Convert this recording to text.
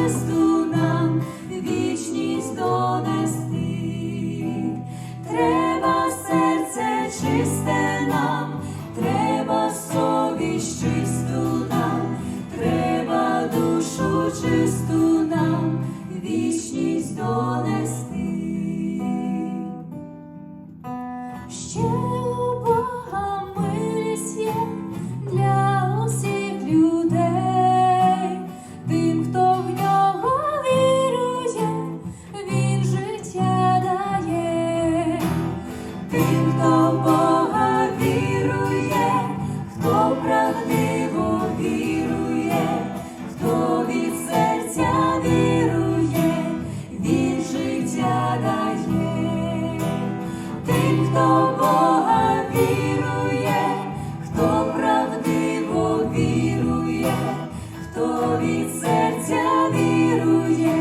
Христу нам вічність донести, треба серце чисте нам, треба совість чисту нам, треба душу чисту нам, вічність донести. Ще у Бога милість є для усіх людей. хто Бога вірує, хто правдиво вірує, хто від серця вірує, від життя дає, тим, хто Бога вірує, хто правдиво вірує, хто від серця вірує.